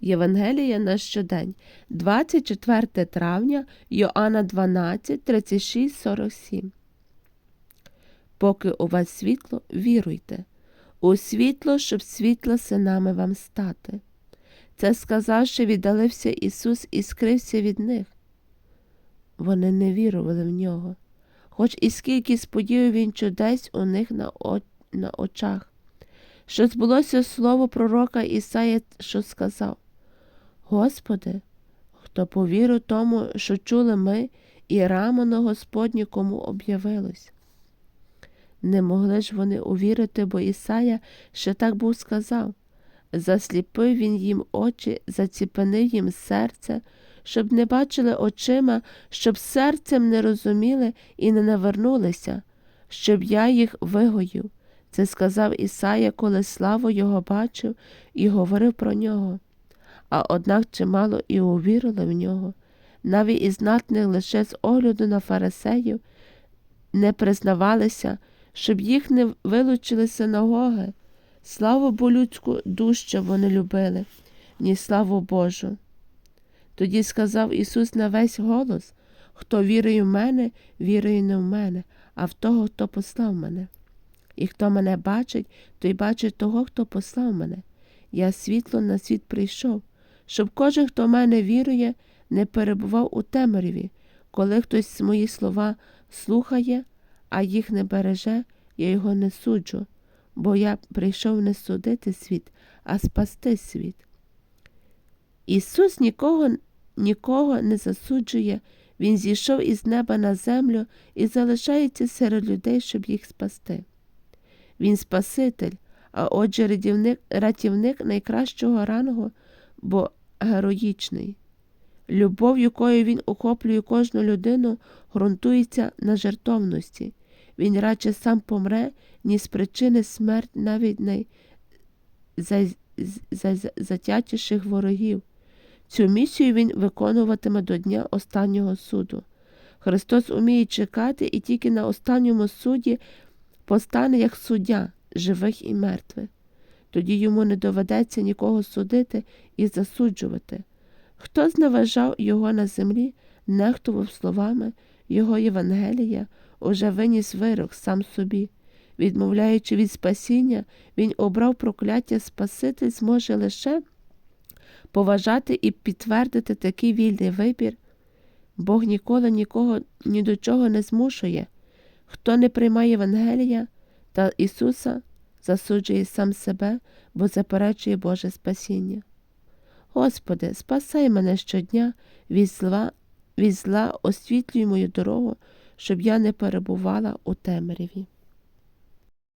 Євангелія на щодень, 24 травня, Йоанна 12, 36, 47. Поки у вас світло, віруйте. У світло, щоб світло синами вам стати. Це сказавши, віддалився Ісус і скрився від них. Вони не вірували в нього, хоч і скільки сподіяв він чудес у них на, о... на очах, що збулося слово пророка Ісая, що сказав Господи, хто повірив тому, що чули ми, і рамено Господнє кому об'явилось. Не могли ж вони увірити, бо Ісая ще так був сказав засліпив він їм очі, заціпенив їм серце, щоб не бачили очима, щоб серцем не розуміли і не навернулися, щоб я їх вигоїв. Це сказав Ісая, коли славу його бачив і говорив про нього. А однак чимало і увірили в нього, навіть і знатних лише з огляду на фарисеїв не признавалися, щоб їх не вилучили синагоги. Славу бо дужче вони любили, ні славу Божу. Тоді сказав Ісус на весь голос Хто вірує в мене, вірує не в мене, а в того, хто послав мене. І хто мене бачить, той бачить того, хто послав мене. Я світло на світ прийшов, щоб кожен, хто в мене вірує, не перебував у темряві, коли хтось мої слова слухає, а їх не береже, я його не суджу бо я прийшов не судити світ, а спасти світ. Ісус нікого, нікого не засуджує, Він зійшов із неба на землю і залишається серед людей, щоб їх спасти. Він Спаситель, а отже, рятівник, найкращого рангу, бо героїчний. Любов, якою він охоплює кожну людину, ґрунтується на жертовності. Він радше сам помре, ні з причини смерть навіть найзатятіших ворогів. Цю місію він виконуватиме до дня останнього суду. Христос уміє чекати і тільки на останньому суді постане як суддя живих і мертвих. Тоді йому не доведеться нікого судити і засуджувати. Хто зневажав його на землі, нехтував словами його Євангелія, уже виніс вирок сам собі. Відмовляючи від спасіння, він обрав прокляття Спаситель зможе лише поважати і підтвердити такий вільний вибір. Бог ніколи нікого ні до чого не змушує. Хто не приймає Євангелія та Ісуса, засуджує сам себе, бо заперечує Боже спасіння. Господи, спасай мене щодня від зла, від зла освітлюй мою дорогу, щоб я не перебувала у темряві.